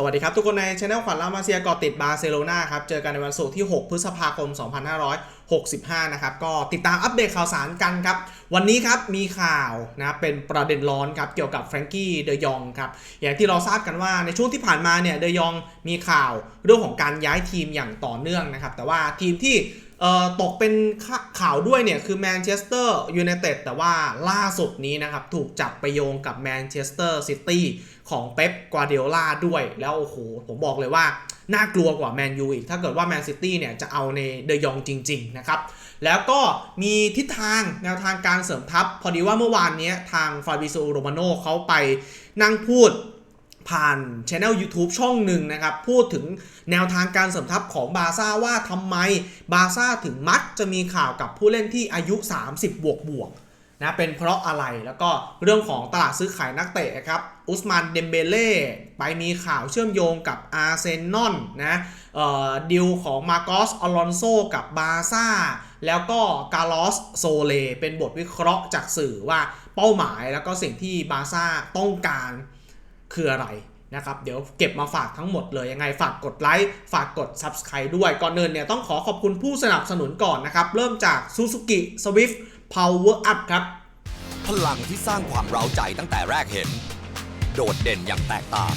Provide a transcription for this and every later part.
สวัสดีครับ ทุกคนในช anel ขวัญลามาเซียกอติดบาร์เซโลนาครับ เจอกันในวันศุกร์ที่ 6 พฤษภาคม 2565 นะครับ ก็ติดตามอัปเดตข่าวสารกันครับ วันนี้ครับมีข่าวนะเป็นประเด็นร้อนครับเกี่ยวกับแฟรงกี้เดยองครับ อย่างที่เราทราบกันว่าในช่วงที่ผ่านมาเนี่ยเดยองมีข่าวเรื่องของการย้ายทีมอย่างต่อเนื่องนะครับ แต่ว่าทีมที่ตกเป็นข่าข่าวด้วยเนี่ยคือแมนเชสเตอร์ยูไนเต็ดแต่ว่าล่าสุดนี้นะครับถูกจับไปโยงกับแมนเชสเตอร์ซิตี้ ของเป๊ปกวาเดียล่าด้วย แล้วโอ้โหผมบอกเลยว่า น่ากลัวกว่าแมนยูอีก ถ้าเกิดว่าแมนซิตี้เนี่ยจะเอาในเดยองจริง ๆ นะครับ แล้วก็มีทิศทางแนวทางการเสริมทัพ พอดีว่าเมื่อวานนี้ทางฟาบิโซโรมาโนเขาไปนั่งพูดผ่านช anel YouTube ช่องหนึ่งนะครับ พูดถึงแนวทางการเสริมทัพของบาซ่าว่าทำไมบาซ่าถึงมักจะมีข่าวกับผู้เล่นที่อายุ 30 บวกบวก นะเป็นเพราะอะไรแล้วก็เรื่องของตลาดซื้อขายนักเตะครับอุสมานเดมเบเล่ไปมีข่าวเชื่อมโยงกับอาร์เซนอลนะเอ่อดิวของมาโกสอลอนโซกับบาซ่า แล้วก็กาลอสโซเลเป็นบทวิเคราะห์จากสื่อว่าเป้าหมายแล้วก็สิ่งที่บาซ่าต้องการคืออะไรนะครับเดี๋ยวเก็บมาฝากทั้งหมดเลย ยังไงฝากกดไลค์ ฝากกด Subscribe ด้วยก่อนเนินเนี่ยต้องขอขอบคุณผู้สนับสนุนก่อนนะครับ เริ่มจาก Suzuki Swift Power Up ครับ พลังที่สร้างความเร้าใจตั้งแต่แรกเห็น โดดเด่นอย่างแตกต่าง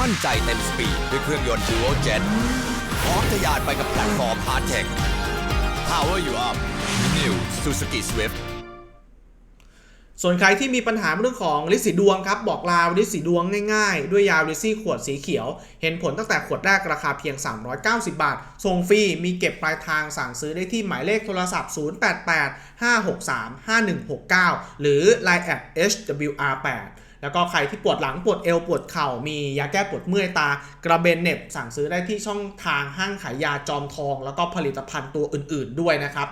มั่นใจเต็มสปีดด้วยเครื่องยนต์ Dual Jet พร้อมทะยานไปกับแพลตฟอร์ม Hard Tech Power you up New Suzuki Swift ส่วนใครที่มีปัญหาเรื่องของลิสีดวงครับ บอกลาลิสีดวงง่ายๆ ด้วยยาลิซี่ขวดสีเขียว เห็นผลตั้งแต่ขวดแรกราคาเพียง 390 บาท ส่งฟรี มีเก็บปลายทางสั่งซื้อได้ที่หมายเลขโทรศัพท์ 088 563 5169 หรือ Line at HWR8 แล้วก็ใครที่ปวดหลังปวดเอวปวดเข่ามียาแก้ปวดเมื่อยตากระเบนเน็บสั่งซื้อได้ที่ช่องทางห้างขายยาจอมทอง แล้วก็ผลิตภัณฑ์ตัวอื่น ๆ ด้วยนะครับ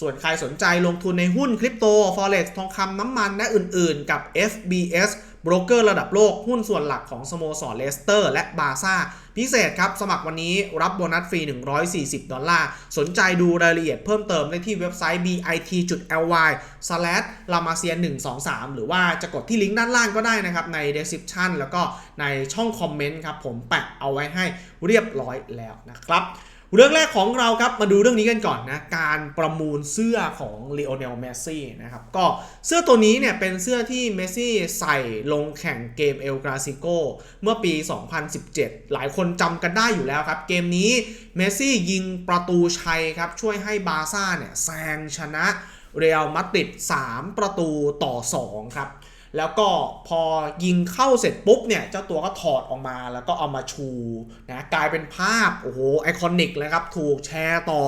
ส่วนใครสนใจลงทุนในหุ้นคริปโต Forex ทองคำน้ำมันและอื่นๆ กับ FBS บรกเกอร์ระดับโลกหุ้นส่วนหลักของสโมสรเลสเตอร์ และบาซ่า พิเศษครับ สมัครวันนี้รับโบนัสฟรี 140 ดอลลาร์ สนใจดูรายละเอียดเพิ่มเติมได้ที่เว็บไซต์ bit.ly slash lamasia 123 หรือว่าจะกดที่ลิงก์ด้านล่างก็ได้นะครับ ใน description แล้วก็ในช่องคอมเมนต์ครับ ผมแปะเอาไว้ให้เรียบร้อยแล้วนะครับ เรื่องแรกของเราครับมาดูเรื่องนี้กันก่อนนะการประมูลเสื้อของลีโอเนลเมสซี่นะครับก็เสื้อตัวนี้เนี่ยเป็นเสื้อที่เมสซี่ใส่ลงแข่งเกมเอลกราซิโกเมื่อปี 2017 หลายคนจำกันได้อยู่แล้วครับ เกมนี้เมสซี่ยิงประตูชัยครับช่วยให้บาร์ซ่าเนี่ยแซงชนะเรอัลมาดริด3 ประตูต่อ 2 ครับ แล้วก็พอยิงเข้าเสร็จปุ๊บเนี่ย เจ้าตัวก็ถอดออกมาแล้วก็เอามาชูนะกลายเป็นภาพ โอ้โหไอคอนิกเลยครับ ถูกแชร์ต่อ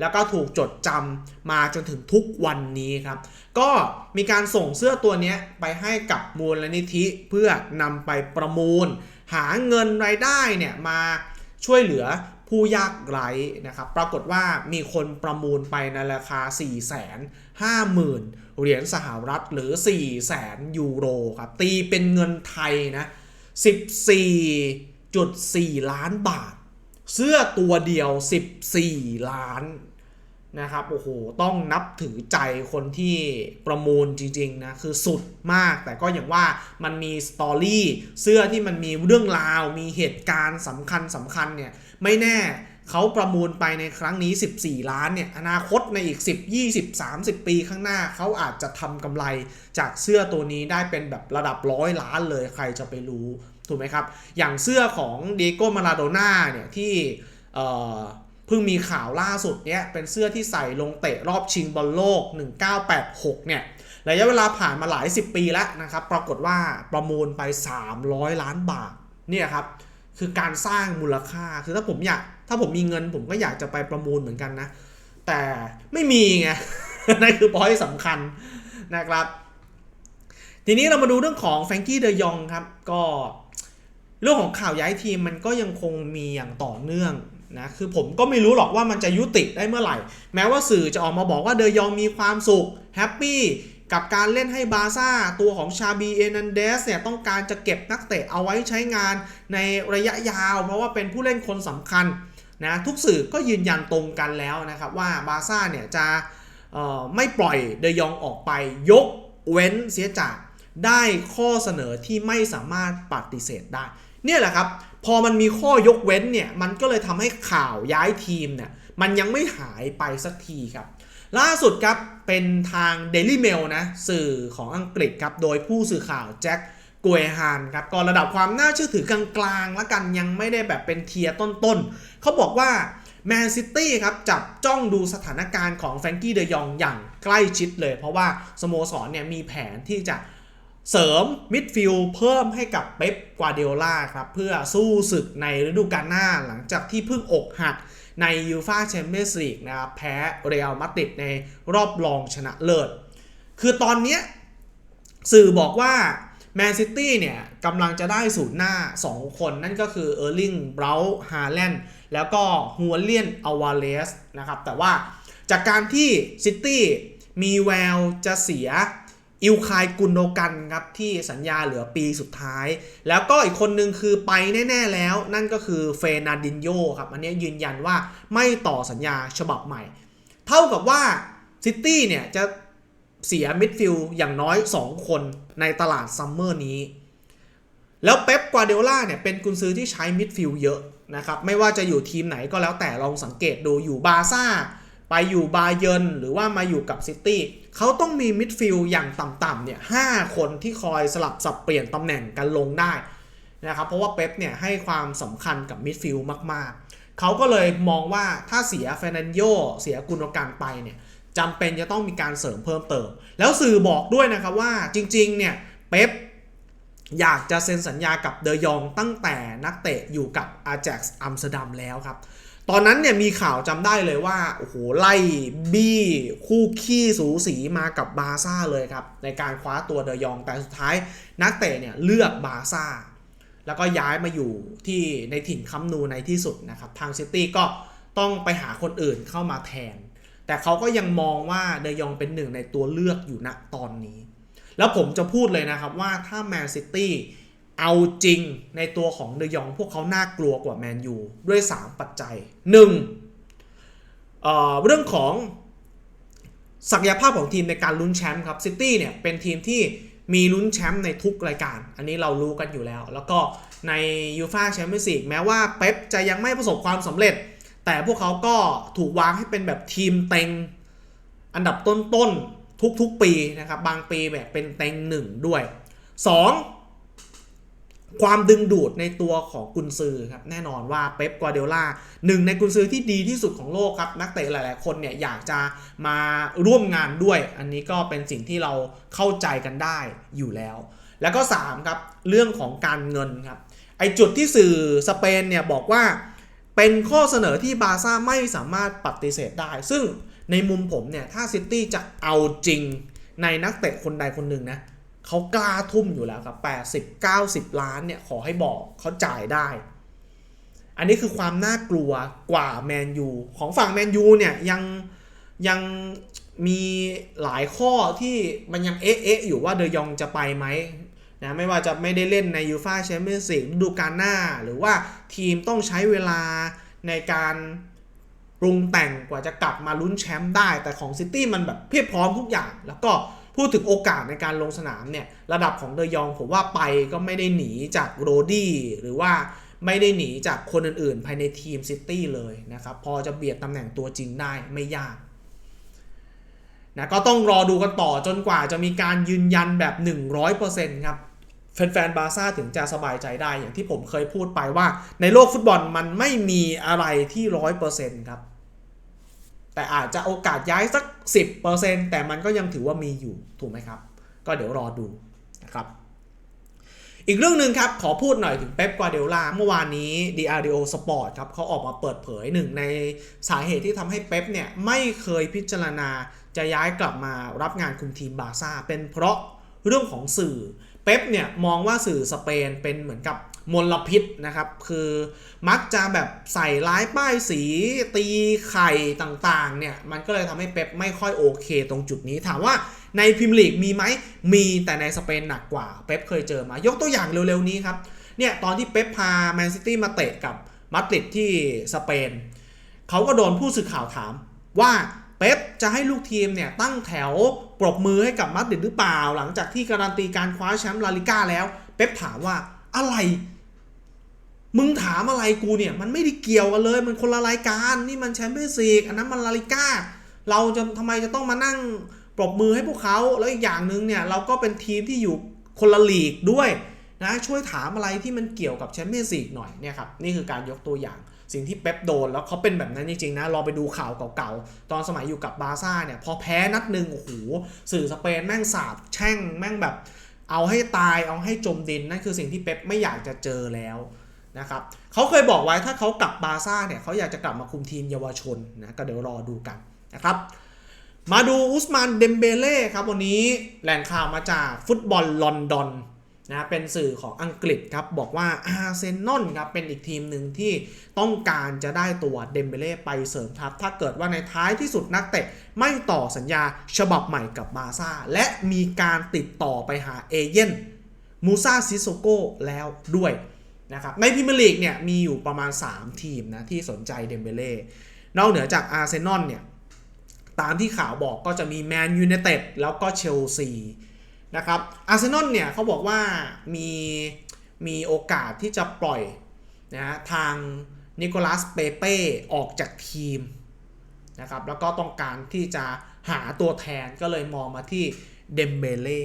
แล้วก็ถูกจดจำมาจนถึงทุกวันนี้ครับ ก็มีการส่งเสื้อตัวนี้ไปให้กับมูลนิธิเพื่อนำไปประมูล หาเงินรายได้เนี่ยมาช่วยเหลือ ผู้ยากไร้นะครับ ปรากฏว่ามีคนประมูลไปในราคา 4 5 0 0 0 0 เหรียญสหรัฐหรือ4 0 0 0 0 0 ยูโรครับ ตีเป็นเงินไทยนะ 14.4 ล้านบาท เสื้อตัวเดียว 14 ล้านนะครับโอ้โหต้องนับถือใจคนที่ประมูลจริงๆนะคือสุดมาก แต่ก็อย่างว่ามันมีสตอรี่เสื้อที่มันมีเรื่องราว มีเหตุการณ์สำคัญสำคัญเนี่ย ไม่แน่เขาประมูลไปในครั้งนี้ 14 ล้านเนี่ย อนาคตในอีก 10 20 30 ปีข้างหน้าเขาอาจจะทำกำไรจากเสื้อตัวนี้ได้เป็นแบบระดับร้อยล้านเลยใครจะไปรู้ ถูกไหมครับ อย่างเสื้อของเดโก้มาราโดน่าเนี่ย ที่เเพิ่งมีข่าวล่าสุดเนี่ย เป็นเสื้อที่ใส่ลงเตะรอบชิงบอลโลก 1986 เนี่ยระยะเวลาผ่านมาหลาย 10 ปีแล้วนะครับ ปรากฏว่าประมูลไป 300 ล้านบาทเนี่ยครับ คือการสร้างมูลค่า คือถ้าผมอยาก ถ้าผมมีเงินผมก็อยากจะไปประมูลเหมือนกันนะ แต่ไม่มีไง นั่นคือพอยสำคัญนะครับ ทีนี้เรามาดูเรื่องของแฟรงกี้เดยองครับ ก็เรื่องของข่าวย้ายทีมมันก็ยังคงมีอย่างต่อเนื่องนะ คือผมก็ไม่รู้หรอกว่ามันจะยุติได้เมื่อไหร่ แม้ว่าสื่อจะออกมาบอกว่าเดยองมีความสุขแฮปปี้ กับการเล่นให้บาซ่าตัวของชาบีเอนันเดสเนี่ยต้องการจะเก็บนักเตะเอาไว้ใช้งานในระยะยาว เพราะว่าเป็นผู้เล่นคนสำคัญนะทุกสื่อก็ยืนยันตรงกันแล้วนะครับว่าบาซ่าเนี่ยจะไม่ปล่อยเดยองออกไปยกเว้นเสียจากได้ข้อเสนอที่ไม่สามารถปฏิเสธได้ เนี่ยแหละครับ พอมันมีข้อยกเว้นเนี่ยมันก็เลยทำให้ข่าวย้ายทีมเนี่ยมันยังไม่หายไปสักทีครับ ล่าสุดครับเป็นทาง Daily Mail นะสื่อของอังกฤษครับโดยผู้สื่อข่าวแจ็คกวยฮานครับก็ระดับความน่าเชื่อถือกลางๆ แล้วกันยังไม่ได้แบบเป็นเทียร์ต้นๆเขาบอกว่าแมนซิตี้ครับจับจ้องดูสถานการณ์ของแฟรงกี้เดยองอย่างใกล้ชิดเลย เพราะว่าสโมสรเนี่ยมีแผนที่จะเสริมมิดฟิลด์เพิ่มให้กับเป๊ปกวาเดโอลาครับเพื่อสู้ศึกในฤดูกาลหน้าหลังจากที่เพิ่งอกหัก ในยูฟาแชมเปี้ยนส์ลีกนะครับแพ้เรอัลมาดริดในรอบรองชนะเลิศ คือตอนนี้สื่อบอกว่าแมนซิตี้เนี่ยกำลังจะได้ศูนย์หน้า 2 คนนั่นก็คือเออร์ลิงเบราฮาแลนด์แล้วก็ฮัวเลียนอวาเลสนะครับ แต่ว่าจากการที่ซิตี้มีแววจะเสีย อิลคายกุนโดกันครับที่สัญญาเหลือปีสุดท้าย แล้วก็อีกคนนึงคือไปแน่ ๆแล้ว นั่นก็คือเฟรนาดินโยครับ อันนี้ยืนยันว่าไม่ต่อสัญญาฉบับใหม่ เท่ากับว่าซิตี้เนี่ยจะเสียมิดฟิลด์อย่างน้อย 2 คนในตลาดซัมเมอร์นี้ แล้วเป๊ปกวาเดล่าเนี่ยเป็นกุนซือที่ใช้มิดฟิลด์เยอะนะครับ ไม่ว่าจะอยู่ทีมไหนก็แล้วแต่ลองสังเกตดูอยู่บาร์ซ่า ไปอยู่บาเยนหรือว่ามาอยู่กับซิตี้เขาต้องมีมิดฟิลด์อย่างต่ำๆเนี่ยห้าคนที่คอยสลับสับเปลี่ยนตำแหน่งกันลงได้นะครับเพราะว่าเป๊ปเนี่ยให้ความสำคัญกับมิดฟิลด์มากๆ เขาก็เลยมองว่าถ้าเสียเฟรนันโยเสียกุนกันไปเนี่ยจำเป็นจะต้องมีการเสริมเพิ่มเติม แล้วสื่อบอกด้วยนะครับว่าจริงๆเนี่ยเป๊ปอยากจะเซ็นสัญญากับเดยองตั้งแต่นักเตะอยู่กับอาแจ็กซ์อัมสเตอร์ดัมแล้วครับ ตอนนั้นเนี่ยมีข่าวจำได้เลยว่าโอ้โหไล่บี้คู่ขี้สูสีมากับบาซ่าเลยครับ ในการคว้าตัวเดยองแต่สุดท้ายนักเตะเนี่ยเลือกบาซ่า แล้วก็ย้ายมาอยู่ที่ในถิ่นคัมนูในที่สุดนะครับ ทางซิตี้ก็ต้องไปหาคนอื่นเข้ามาแทน แต่เขาก็ยังมองว่าเดยองเป็นหนึ่งในตัวเลือกอยู่ณตอนนี้ แล้วผมจะพูดเลยนะครับว่าถ้าแมนซิตี้ เอาจริงในตัวของเดยองพวกเขาน่ากลัวกว่าแมนยูด้วย 3 ปัจจัย 1. เอ่อเรื่องของศักยภาพของทีมในการลุ้นแชมป์ครับซิตี้เนี่ยเป็นทีมที่มีลุ้นแชมป์ในทุกรายการ อันนี้เรารู้กันอยู่แล้ว แล้วก็ในยูฟาแชมเปี้ยนส์ลีกแม้ว่าเป๊ปจะยังไม่ประสบความสำเร็จ แต่พวกเขาก็ถูกวางให้เป็นแบบทีมเต็ง อันดับต้นๆทุกๆปีนะครับ บางปีแบบเป็นเต็งหนึ่งด้วย 2. ความดึงดูดในตัวของกุนซือครับแน่นอนว่าเป๊ปกวาเดล่าหนึ่งในกุนซือที่ดีที่สุดของโลกครับ นักเตะหลาย ๆ คนเนี่ยอยากจะมาร่วมงานด้วย อันนี้ก็เป็นสิ่งที่เราเข้าใจกันได้อยู่แล้ว แล้วก็3ครับเรื่องของการเงินครับไอจุดที่สื่อสเปนเนี่ยบอกว่าเป็นข้อเสนอที่บาร์ซ่าไม่สามารถปฏิเสธได้ ซึ่งในมุมผมเนี่ยถ้าซิตี้จะเอาจริงในนักเตะคนใดคนหนึ่งนะ เขากล้าทุ่มอยู่แล้วครับ 80 90 ล้านเนี่ยขอให้บอกเขาจ่ายได้ อันนี้คือความน่ากลัวกว่าแมนยูของฝั่งแมนยูเนี่ยยังยังมีหลายข้อที่มันยังเอ๊ะเอ๊ะอยู่ว่าเดยองจะไปไหมนะไม่ว่าจะไม่ได้เล่นในยูฟาแชมเปี้ยนส์ลีกฤดูกาลหน้า หรือว่าทีมต้องใช้เวลาในการปรุงแต่งกว่าจะกลับมาลุ้นแชมป์ได้ แต่ของซิตี้มันแบบเพียบพร้อมทุกอย่าง แล้วก็ พูดถึงโอกาสในการลงสนามเนี่ยระดับของเดยองผมว่าไปก็ไม่ได้หนีจากโรดี้หรือว่าไม่ได้หนีจากคนอื่นๆ ภายในทีมซิตี้เลยนะครับ พอจะเบียดตำแหน่งตัวจริงได้ไม่ยากนะก็ต้องรอดูกันต่อจนกว่าจะมีการยืนยันแบบ 100%ครับแฟนๆบาร์ซ่าถึงจะสบายใจได้อย่างที่ผมเคยพูดไปว่า ในโลกฟุตบอลมันไม่มีอะไรที่ 100%ครับ แต่อาจจะโอกาสย้ายสัก 10%แต่มันก็ยังถือว่ามีอยู่ถูกไหมครับ ก็เดี๋ยวรอดูนะครับอีกเรื่องหนึ่งครับ ขอพูดหน่อยถึงเป๊ปกวาเดโอลาเมื่อวานนี้ DRDO Sport ครับเขาออกมาเปิดเผยหนึ่งในสาเหตุที่ทำให้เป๊ปเนี่ย ไม่เคยพิจารณาจะย้ายกลับมารับงานคุมทีมบาซ่าเป็นเพราะเรื่องของสื่อ เป๊ปเนี่ยมองว่าสื่อสเปนเป็นเหมือนกับมลพิษนะครับ คือมักจะแบบใส่ร้ายป้ายสีตีไข่ต่างๆเนี่ย มันก็เลยทำให้เป๊ปไม่ค่อยโอเคตรงจุดนี้ถามว่าในพรีเมียร์ลีกมีไหมมีแต่ในสเปนหนักกว่า เป๊ปเคยเจอมายกตัวอย่างเร็วๆนี้ครับ เนี่ยตอนที่เป๊ปพาแมนซิตี้มาเตะกับมาดริดที่สเปน เขาก็โดนผู้สื่อข่าวถามว่า เป๊ปจะให้ลูกทีมเนี่ยตั้งแถวปรบมือให้กับมาดริดหรือเปล่า หลังจากที่การันตีการคว้าแชมป์ลาลิก้าแล้ว เป๊ปถามว่าอะไร มึงถามอะไรกูเนี่ยมันไม่ได้เกี่ยวกันเลย มันคนละรายการนี่มันแชมเปี้ยนส์ลีกอันนั้นมันลาลิก้าเราจะทำไมจะต้องมานั่งปรบมือให้พวกเขาแล้วอีกอย่างหนึ่งเนี่ยเราก็เป็นทีมที่อยู่คนละลีกด้วย นะช่วยถามอะไรที่มันเกี่ยวกับแชมเปี้ยนส์ลีกหน่อยเนี่ยครับนี่คือการยกตัวอย่างสิ่งที่เป๊ปโดนแล้วเขาเป็นแบบนั้นจริงๆนะลองไปดูข่าวเก่าๆ ตอนสมัยอยู่กับบาร์ซ่าเนี่ย พอแพ้นัดหนึ่งโอ้โหสื่อสเปนแม่งสาบแช่งแม่งแบบ เอาให้ตายเอาให้จมดิน นั่นคือสิ่งที่เป๊ปไม่อยากจะเจอแล้วนะครับเขาเคยบอกไว้ถ้าเขากลับบาร์ซ่าเนี่ยเขาอยากจะกลับมาคุมทีมเยาวชนนะก็เดี๋ยวรอดูกันนะครับมาดูอุสมานเดมเบเล่ครับวันนี้แหล่งข่าวมาจากฟุตบอลลอนดอน นะเป็นสื่อของอังกฤษครับ บอกว่าอาร์เซนอลครับเป็นอีกทีมหนึ่งที่ต้องการจะได้ตัวเดมเบเล่ไปเสริมทัพ ถ้าเกิดว่าในท้ายที่สุดนักเตะไม่ต่อสัญญาฉบับใหม่กับบาซ่า และมีการติดต่อไปหาเอเย่นมูซาซิโซโกแล้วด้วยนะครับในพรีเมียร์ลีกเนี่ยมีอยู่ประมาณ 3 ทีมนะที่สนใจเดมเบเล่นอกเหนือจากอาร์เซนอลเนี่ยตามที่ข่าวบอกก็จะมีแมนยู i นเต็ดแล้วก็เชลซี นะครับอาร์เซนอลเนี่ยเขาบอกว่ามีมีโอกาสที่จะปล่อยนะฮะทางนิโคลัสเปเป้ออกจากทีมนะครับแล้วก็ต้องการที่จะหาตัวแทนก็เลยมองมาที่เดมเบเล่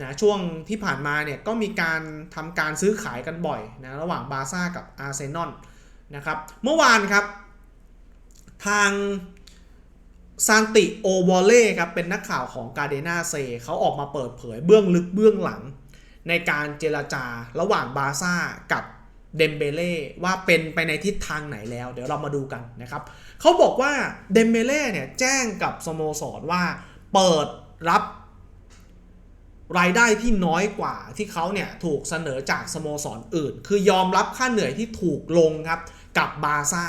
นะช่วงที่ผ่านมาเนี่ยก็มีการทำการซื้อขายกันบ่อยนะระหว่างบาร์ซ่ากับอาร์เซนอลนะครับเมื่อวานครับ ทาง ซานติโอวอลเล่ครับเป็นนักข่าวของกาเดนาเซเขาออกมาเปิดเผยเบื้องลึกเบื้องหลัง ในการเจรจาระหว่างบาซ่ากับเดมเบเล่ว่าเป็นไปในทิศทางไหนแล้ว เดี๋ยวเรามาดูกันนะครับเขาบอกว่าเดมเบเล่เนี่ยแจ้งกับสโมสรว่าเปิดรับรายได้ที่น้อยกว่าที่เขาเนี่ยถูกเสนอจากสโมสรอื่น คือยอมรับค่าเหนื่อยที่ถูกลงครับกับบาซ่า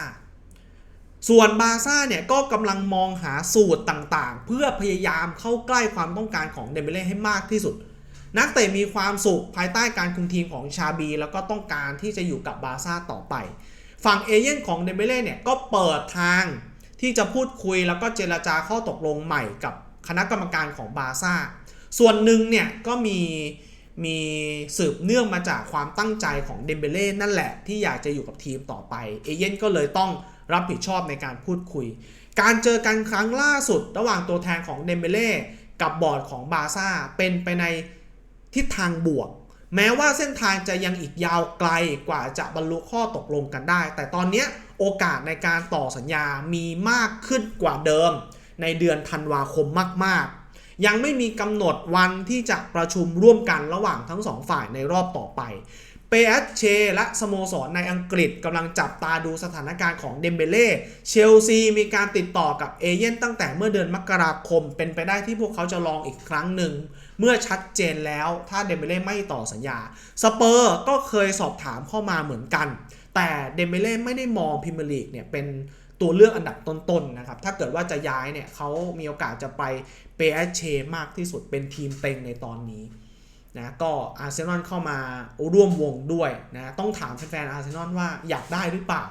ส่วนบาซ่าเนี่ยก็กำลังมองหาสูตรต่างๆ เพื่อพยายามเข้าใกล้ความต้องการของเดมเบเล่ให้มากที่สุด นักเตะมีความสุขภายใต้การคุมทีมของชาบี แล้วก็ต้องการที่จะอยู่กับบาซ่าต่อไป ฝั่งเอเย่นของเดมเบเล่เนี่ยก็เปิดทางที่จะพูดคุยแล้วก็เจรจาข้อตกลงใหม่กับคณะกรรมการของบาซ่า ส่วนหนึ่งเนี่ยก็มีมีสืบเนื่องมาจากความตั้งใจของเดมเบเล่นั่นแหละที่อยากจะอยู่กับทีมต่อไป เอเย่นก็เลยต้อง รับผิดชอบในการพูดคุย การเจอกันครั้งล่าสุด ระหว่างตัวแทนของเดมเบเล่กับบอร์ดของบาซ่าเป็นไปในทิศทางบวก แม้ว่าเส้นทางจะยังอีกยาวไกลกว่าจะบรรลุข้อตกลงกันได้ แต่ตอนนี้โอกาสในการต่อสัญญามีมากขึ้นกว่าเดิม ในเดือนธันวาคมมาก ๆ ยังไม่มีกำหนดวันที่จะประชุมร่วมกันระหว่างทั้งสองฝ่ายในรอบต่อไป เปเชและสโมสรในอังกฤษกำลังจับตาดูสถานการณ์ของเดมเบเล่เชลซีมีการติดต่อกับเอเย่นตั้งแต่เมื่อเดือนมกราคม เป็นไปได้ที่พวกเขาจะลองอีกครั้งหนึ่ง เมื่อชัดเจนแล้วถ้าเดมเบเล่ไม่ต่อสัญญา สเปอร์ก็เคยสอบถามเข้ามาเหมือนกัน แต่เดมเบเล่ไม่ได้มองพรีเมียร์ลีกเนี่ยเป็นตัวเลือกอันดับต้นๆนะครับ ถ้าเกิดว่าจะย้ายเนี่ยเขามีโอกาสจะไปเปเชมากที่สุดเป็นทีมเต็งในตอนนี้ นะก็อาร์เซนอลเข้ามาร่วมวงด้วยนะต้องถามแฟนๆอาร์เซนอลว่าอยากได้หรือเปล่า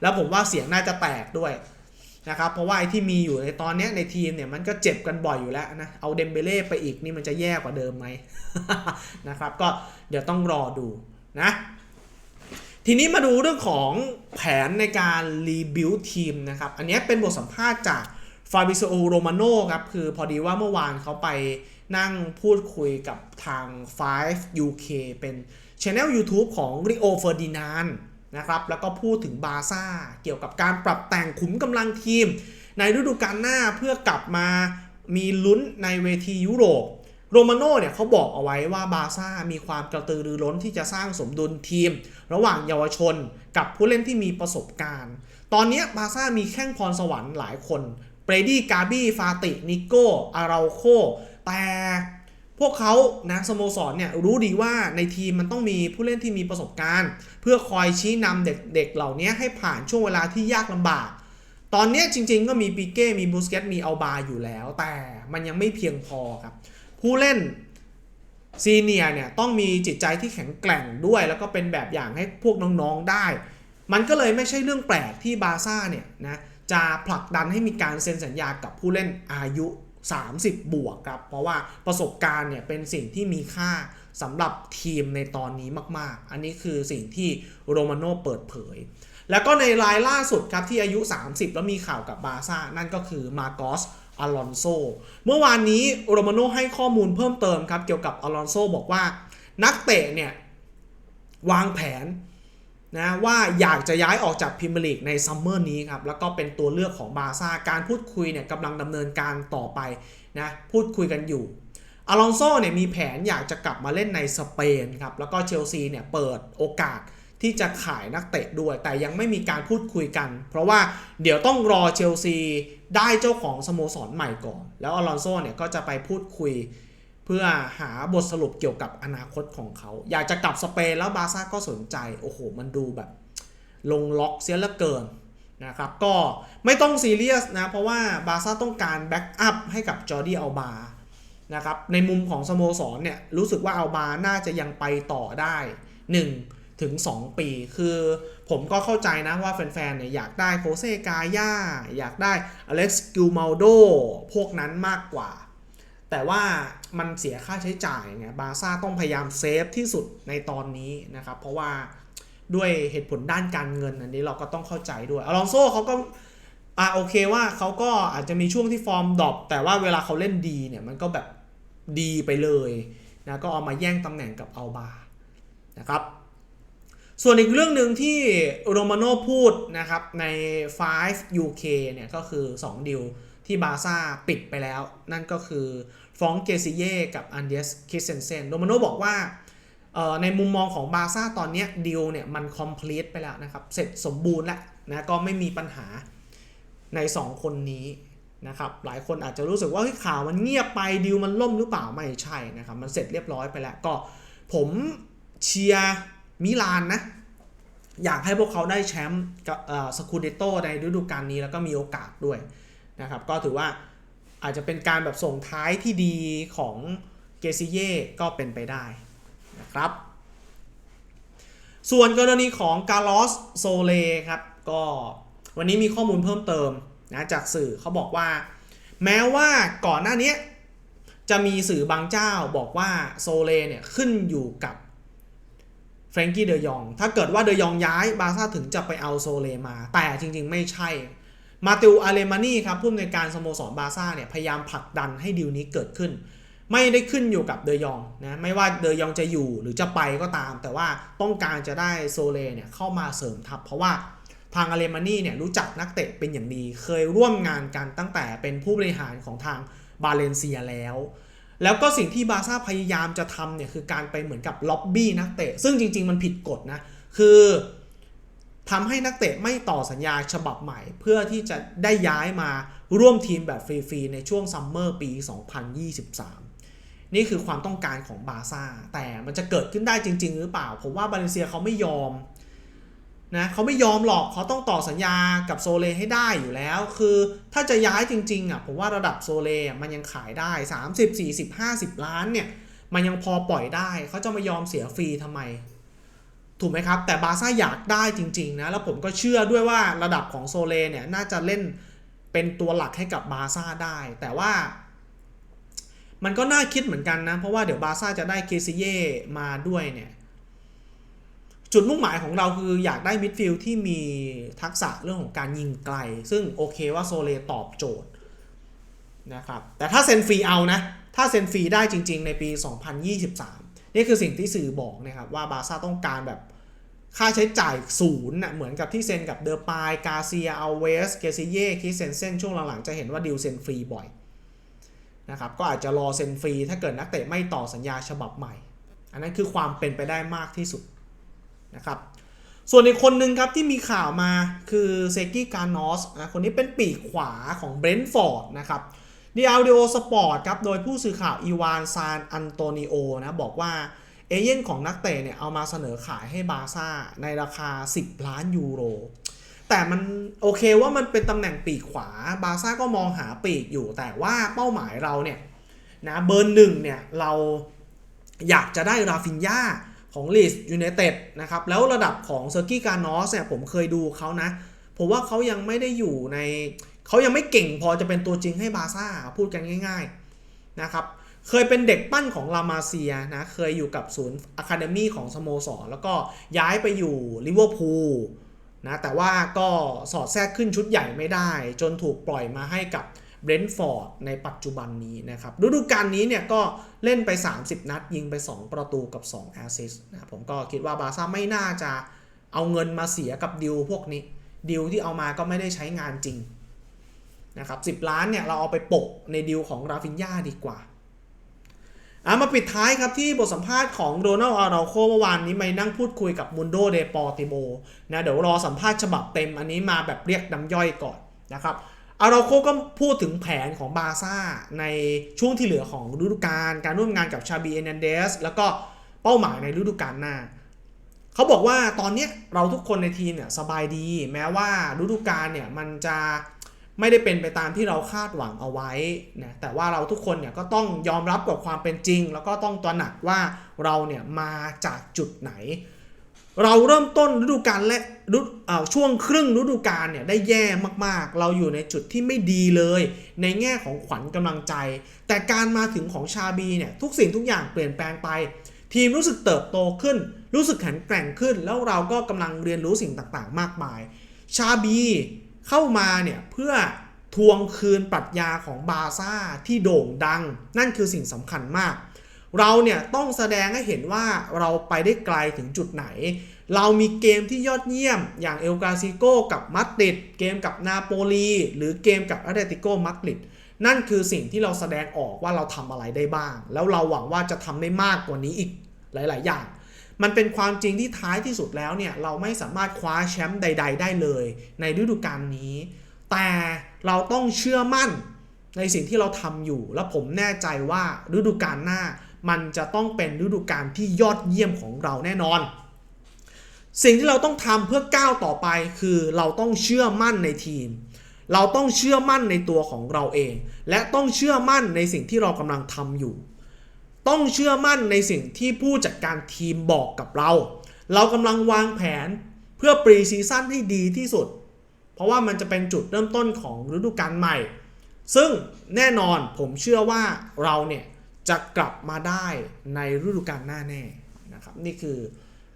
แล้วผมว่าเสียงน่าจะแตกด้วยนะครับเพราะว่าไอ้ที่มีอยู่ในตอนนี้ในทีมเนี่ยมันก็เจ็บกันบ่อยอยู่แล้วนะเอาเดมเบเล่ไปอีกนี่มันจะแย่กว่าเดิมไหมนะครับก็เดี๋ยวต้องรอดูนะทีนี้มาดูเรื่องของแผนในการรีบิวทีมนะครับอันนี้เป็นบทสัมภาษณ์จากฟาบิโซโรมาโนครับคือพอดีว่าเมื่อวานเขาไป นั่งพูดคุยกับทาง 5 UK เป็น Channel YouTube ของ Rio Ferdinand นะครับแล้วก็พูดถึงบาซ่าเกี่ยวกับการปรับแต่งขุมกำลังทีม ในฤดูกาลหน้าเพื่อกลับมามีลุ้นในเวทียุโรปโรมาโน่เนี่ยเขาบอกเอาไว้ว่าบาซ่ามีความกระตือรือร้นที่จะสร้างสมดุลทีม ระหว่างเยาวชนกับผู้เล่นที่มีประสบการณ์ ตอนนี้บาซ่ามีแข้งพรสวรรค์หลายคนเบรดี้กาบี้ฟาตินิโก้อาราโค แต่พวกเขานะสโมสรเนี่ยรู้ดีว่าในทีมมันต้องมีผู้เล่นที่มีประสบการณ์ เพื่อคอยชี้นำเด็กๆเหล่านี้ให้ผ่านช่วงเวลาที่ยากลำบาก ตอนนี้จริงๆก็มีปิเก้ มีบูสเกตมีอัลบาอยู่แล้ว แต่มันยังไม่เพียงพอครับ ผู้เล่นซีเนียเนี่ยต้องมีจิตใจที่แข็งแกร่งด้วย แล้วก็เป็นแบบอย่างให้พวกน้องๆได้ มันก็เลยไม่ใช่เรื่องแปลกที่บาร์ซ่าเนี่ยนะจะผลักดันให้มีการเซ็นสัญญากับผู้เล่นอายุ 30 บวกครับ เพราะว่าประสบการณ์เนี่ยเป็นสิ่งที่มีค่าสำหรับทีมในตอนนี้มาก ๆ อันนี้คือสิ่งที่โรมาโน่เปิดเผย แล้วก็ในรายล่าสุดครับที่อายุ 30 แล้วมีข่าวกับบาร์ซ่า นั่นก็คือมาโกสอลอนโซ เมื่อวานนี้โรมาโน่ให้ข้อมูลเพิ่มเติมครับ เกี่ยวกับอลอนโซบอกว่านักเตะเนี่ยวางแผน นะว่าอยากจะย้ายออกจากพรีเมียร์ลีกในซัมเมอร์นี้ครับ แล้วก็เป็นตัวเลือกของบาร์ซ่าการพูดคุยเนี่ยกำลังดำเนินการต่อไปนะพูดคุยกันอยู่อลอนโซเนี่ยมีแผนอยากจะกลับมาเล่นในสเปนครับแล้วก็เชลซีเนี่ยเปิดโอกาสที่จะขายนักเตะด้วย แต่ยังไม่มีการพูดคุยกัน เพราะว่าเดี๋ยวต้องรอเชลซีได้เจ้าของสโมสรใหม่ก่อน แล้วอลอนโซเนี่ยก็จะไปพูดคุย เพื่อหาบทสรุปเกี่ยวกับอนาคตของเขา อยากจะกลับสเปนแล้วบาซ่าก็สนใจ โอ้โห มันดูแบบ ลงล็อกเสียเหลือเกินนะครับ ก็ไม่ต้องซีเรียสนะ เพราะว่าบาซ่าต้องการแบ็กอัพให้กับจอร์ดี้อัลบานะครับ ในมุมของสโมสรเนี่ย รู้สึกว่าอัลบาน่าจะยังไปต่อได้ 1 ถึง 2 ปี คือผมก็เข้าใจนะว่าแฟนๆเนี่ยอยากได้โคเซกาย่าอยากได้อเล็กซ์กิลมาโดพวกนั้นมากกว่า แต่ว่ามันเสียค่าใช้จ่ายไงบาซ่าต้องพยายามเซฟที่สุดในตอนนี้นะครับ เพราะว่าด้วยเหตุผลด้านการเงินอันนี้เราก็ต้องเข้าใจด้วยอลองโซเขาก็อ่าโอเคว่าเขาก็อาจจะมีช่วงที่ฟอร์มดรอปแต่ว่าเวลาเขาเล่นดีเนี่ยมันก็แบบดีไปเลยนะก็เอามาแย่งตำแหน่งกับอัลบานะครับ ส่วนอีกเรื่องหนึ่งที่โรมาโน่พูดนะครับใน 5 UK เนี่ยก็คือ 2 ดิวที่บาซ่าปิดไปแล้ว นั่นก็คือ ฟรองเกซิเย่กับอันเดสคิสเซนเซนโรมาโนบอกว่าในมุมมองของบาซ่าตอนนี้ดิวเนี่ยมันคอมพลีทไปแล้วนะครับเสร็จสมบูรณ์แล้วนะก็ไม่มีปัญหาใน 2 คนนี้นะครับหลายคนอาจจะรู้สึกว่าข่าวมันเงียบไปดิวมันล่มหรือเปล่าไม่ใช่นะครับมันเสร็จเรียบร้อยไปแล้วก็ผมเชียร์มิลานนะอยากให้พวกเขาได้แชมป์กับสคูเดโตในฤดูกาลนี้แล้วก็มีโอกาสด้วยนะครับก็ถือว่า อาจจะเป็นการแบบส่งท้ายที่ดีของเกซิเย่ก็เป็นไปได้นะครับ ส่วนกรณีของกาลอสโซเลครับก็วันนี้มีข้อมูลเพิ่มเติมนะจากสื่อเขาบอกว่า แม้ว่าก่อนหน้านี้จะมีสื่อบางเจ้าบอกว่าโซเลเนี่ยขึ้นอยู่กับเฟรงกี้เดยอง ถ้าเกิดว่าเดยองย้ายบาซ่าถึงจะไปเอาโซเลมา แต่จริงๆไม่ใช่ มาติวอาเลมานีครับผู้อำนวยการสโมสรบาร์ซ่าเนี่ยพยายามผลักดันให้ดีลนี้เกิดขึ้น ไม่ได้ขึ้นอยู่กับเดยองนะไม่ว่าเดยองจะอยู่หรือจะไปก็ตาม แต่ว่าต้องการจะได้โซเลเนี่ยเข้ามาเสริมทัพเพราะว่าทางอาเลมานีเนี่ยรู้จักนักเตะเป็นอย่างดี เคยร่วมงานกันตั้งแต่เป็นผู้บริหารของทางบาเลนเซียแล้ว แล้วก็สิ่งที่บาร์ซ่าพยายามจะทำเนี่ยคือการไปเหมือนกับล็อบบี้นักเตะ ซึ่งจริง ๆ มันผิดกฎนะ คือ ทำให้นักเตะไม่ต่อสัญญาฉบับใหม่ เพื่อที่จะได้ย้ายมาร่วมทีมแบบฟรีๆในช่วงซัมเมอร์ปี 2023 นี่คือความต้องการของบาซ่า แต่มันจะเกิดขึ้นได้จริง ๆ หรือเปล่า ผมว่าบาเลเซียเขาไม่ยอมนะเขาไม่ยอมหรอกเขาต้องต่อสัญญากับโซเลให้ได้อยู่แล้ว คือถ้าจะย้ายจริงๆอะผมว่าระดับโซเลมันยังขายได้ 30 40 50 ล้านเนี่ยมันยังพอปล่อยได้ เขาจะมายอมเสียฟรีทำไม ถูกไหมครับ แต่บาซ่าอยากได้จริงๆนะ แล้วผมก็เชื่อด้วยว่าระดับของโซเลเนี่ย น่าจะเล่นเป็นตัวหลักให้กับบาซ่าได้ แต่ว่า มันก็น่าคิดเหมือนกันนะ เพราะว่าเดี๋ยวบาซ่าจะได้เคซิเย่มาด้วยเนี่ย จุดมุ่งหมายของเราคืออยากได้มิดฟิลด์ที่มีทักษะเรื่องของการยิงไกล ซึ่งโอเคว่าโซเลตอบโจทย์นะครับ แต่ถ้าเซนฟรีเอานะ ถ้าเซนฟรีได้จริง ๆ ในปี 2023 นี่คือสิ่งที่สื่อบอกนะครับว่าบาซ่าต้องการแบบ ค่าใช้จ่ายศูนย์นะเหมือนกับที่เซ็นกับเดอร์ปายกาเซียอัลเวสเกซิเย่คิเซนเซนช่วงหลังๆจะเห็นว่าดิวเซ็นฟรีบ่อยนะครับก็อาจจะรอเซ็นฟรีถ้าเกิดนักเตะไม่ต่อสัญญาฉบับใหม่ อันนั้นคือความเป็นไปได้มากที่สุดนะครับส่วนอีกคนหนึ่งครับที่มีข่าวมาคือเซกิการนอสนะคนนี้เป็นปีกขวาของเบรนท์ฟอร์ดนะครับดีอาร์ดิโอสปอร์ตครับโดยผู้สื่อข่าวอีวานซานอันโตนิโอนะบอกว่า เอเย่นของนักเตะเนี่ยเอามาเสนอขายให้บาร์ซ่าในราคา 10 ล้านยูโร แต่มันโอเคว่ามันเป็นตำแหน่งปีกขวาบาร์ซ่าก็มองหาปีกอยู่ แต่ว่าเป้าหมายเราเนี่ยนะเบอร์หนึ่งเนี่ยเราอยากจะได้ราฟินยาของลีสยูไนเต็ดนะครับแล้วระดับของเซอร์กี้การนอสเนี่ยผมเคยดูเขานะผมว่าเขายังไม่ได้อยู่ในเขายังไม่เก่งพอจะเป็นตัวจริงให้บาร์ซ่าพูดกันง่าย ๆนะครับ เคยเป็นเด็กปั้นของลามาเซียนะ เคยอยู่กับศูนย์อะคาเดมี่ของสโมสร แล้วก็ย้ายไปอยู่ลิเวอร์พูลนะ แต่ว่าก็สอดแทรกขึ้นชุดใหญ่ไม่ได้ จนถูกปล่อยมาให้กับเบรนท์ฟอร์ดในปัจจุบันนี้นะครับฤดูกาลนี้เนี่ยก็เล่นไป 30 นัด ยิงไป 2 ประตูกับ 2 แอสซิสต์นะผมก็คิดว่าบาซ่าไม่น่าจะเอาเงินมาเสียกับดิวพวกนี้ดิวที่เอามาก็ไม่ได้ใช้งานจริงนะครับ10 ล้านเนี่ยเราเอาไปปะในดีลของราฟินยาดีกว่า อามาปิดท้ายครับที่บทสัมภาษณ์ของโดนัลด์อาราโคเมื่อวานนี้ไปนั่งพูดคุยกับมุนโดเดปอติโมนะเดี๋ยวรอสัมภาษณ์ฉบับเต็มอันนี้มาแบบเรียกน้ำย่อยก่อนนะครับอาราโคก็พูดถึงแผนของบาซ่าในช่วงที่เหลือของฤดูกาลการร่วมงานกับชาบีเอเนนเดสแล้วก็เป้าหมายในฤดูกาลหน้าเขาบอกว่าตอนนี้เราทุกคนในทีมเนี่ยสบายดี แม้ว่าฤดูกาลเนี่ยมันจะ ไม่ได้เป็นไปตามที่เราคาดหวังเอาไว้นะแต่ว่าเราทุกคนเนี่ยก็ต้องยอมรับกับความเป็นจริง แล้วก็ต้องตระหนักว่าเราเนี่ยมาจากจุดไหน เราเริ่มต้นฤดูกาลและช่วงครึ่งฤดูกาลเนี่ยได้แย่มากๆ เราอยู่ในจุดที่ไม่ดีเลย ในแง่ของขวัญกำลังใจ แต่การมาถึงของชาบีเนี่ยทุกสิ่งทุกอย่างเปลี่ยนแปลงไป ทีมรู้สึกเติบโตขึ้น รู้สึกแข็งแกร่งขึ้น แล้วเราก็กำลังเรียนรู้สิ่งต่างๆ มากมาย ชาบี เข้ามาเนี่ยเพื่อทวงคืนปรัชญาของบาซ่าที่โด่งดัง นั่นคือสิ่งสำคัญมาก เราเนี่ยต้องแสดงให้เห็นว่าเราไปได้ไกลถึงจุดไหน เรามีเกมที่ยอดเยี่ยม อย่างเอลกาซิโกกับมาดริดเกมกับนาโปลีหรือเกมกับอาเลติโกมาดริดนั่นคือสิ่งที่เราแสดงออกว่าเราทำอะไรได้บ้าง แล้วเราหวังว่าจะทำได้มากกว่านี้อีกหลาย ๆ อย่าง มันเป็นความจริงที่ท้ายที่สุดแล้วเนี่ยเราไม่สามารถคว้าแชมป์ใด ๆ ได้เลย ในฤดูกาลนี้ แต่เราต้องเชื่อมั่นในสิ่งที่เราทำอยู่ และผมแน่ใจว่าฤดูกาลหน้า มันจะต้องเป็นฤดูกาลที่ยอดเยี่ยมของเราแน่นอน สิ่งที่เราต้องทำเพื่อก้าวต่อไปคือเราต้องเชื่อมั่นในทีม เราต้องเชื่อมั่นในตัวของเราเอง และต้องเชื่อมั่นในสิ่งที่เรากำลังทำอยู่ ต้องเชื่อมั่นในสิ่งที่ผู้จัดการทีมบอกกับเรา เรากำลังวางแผนเพื่อปรีซีซั่นให้ดีที่สุด เพราะว่ามันจะเป็นจุดเริ่มต้นของฤดูกาลใหม่ ซึ่งแน่นอนผมเชื่อว่าเราเนี่ยจะกลับมาได้ในฤดูกาลหน้าแน่นะครับนี่คือ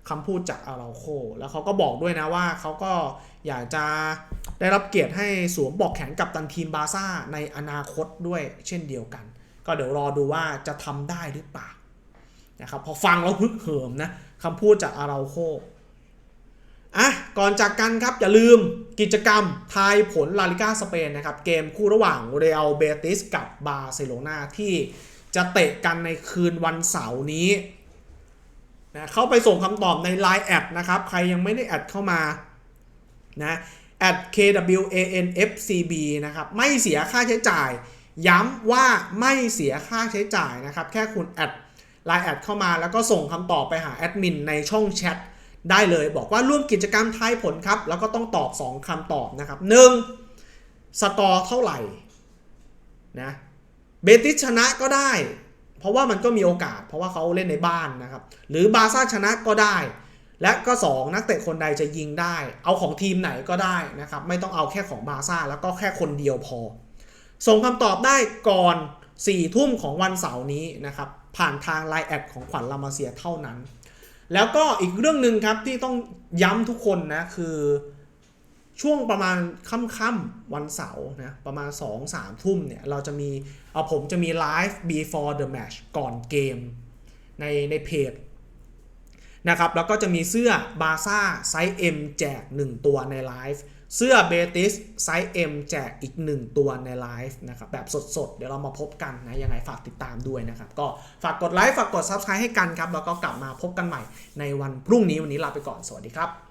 คำพูดจากอาราโค แล้วเขาก็บอกด้วยนะว่าเขาก็อยากจะได้รับเกียรติให้สวมบอกแขนกับตันทีมบาร์ซ่าในอนาคตด้วยเช่นเดียวกัน ก็เดี๋ยวรอดูว่าจะทำได้หรือเปล่านะครับพอฟังแล้วฮึกเหิมนะคำพูดจากอาราโคอะก่อนจากกันครับ อย่าลืมกิจกรรมทายผลลาลิก้าสเปนนะครับ เกมคู่ระหว่างเรอัลเบติสกับบาร์เซโลนาที่จะเตะกันในคืนวันเสาร์นี้นะเข้าไปส่งคำตอบใน Line แอดนะครับ ใครยังไม่ได้แอดเข้ามานะแอด KWANFCB นะครับ ไม่เสียค่าใช้จ่าย ย้ำว่าไม่เสียค่าใช้จ่ายนะครับ แค่คุณแอด Line แอดเข้ามาแล้วก็ส่งคำตอบไปหาแอดมินในช่องแชทได้เลย บอกว่าร่วมกิจกรรมทายผลครับ แล้วก็ต้องตอบ 2คำตอบนะครับ 1. สกอร์เท่าไหร่นะเบติสชนะก็ได้ เพราะว่ามันก็มีโอกาส เพราะว่าเขาเล่นในบ้านนะครับ หรือบาซ่าชนะก็ได้ และก็ 2 นักเตะคนใดจะยิงได้ เอาของทีมไหนก็ได้นะครับ ไม่ต้องเอาแค่ของบาซ่าแล้วก็แค่คนเดียวพอ ส่งคำตอบได้ก่อน 4 ทุ่มของวันเสาร์นี้นะครับผ่านทางไลน์แอดของขวัญลามาเซียเท่านั้น แล้วก็อีกเรื่องหนึ่งครับที่ต้องย้ำทุกคนนะคือช่วงประมาณค่ำๆวันเสาร์นะประมาณ 2-3 ทุ่มเนี่ยเราจะมีเอาผมจะมีไลฟ์ before the match ก่อนเกมในในเพจนะครับแล้วก็จะมีเสื้อบาซ่าไซส์ M แจก 1 ตัวในไลฟ์ เสื้อเบติสไซส์ M แจกอีก 1 ตัวในไลฟ์นะครับแบบสดๆ เดี๋ยวเรามาพบกันนะ ยังไงฝากติดตามด้วยนะครับ ก็ฝากกดไลค์ ฝากกด Subscribe ให้กันครับ แล้วก็กลับมาพบกันใหม่ในวันพรุ่งนี้วันนี้ลาไปก่อนสวัสดีครับ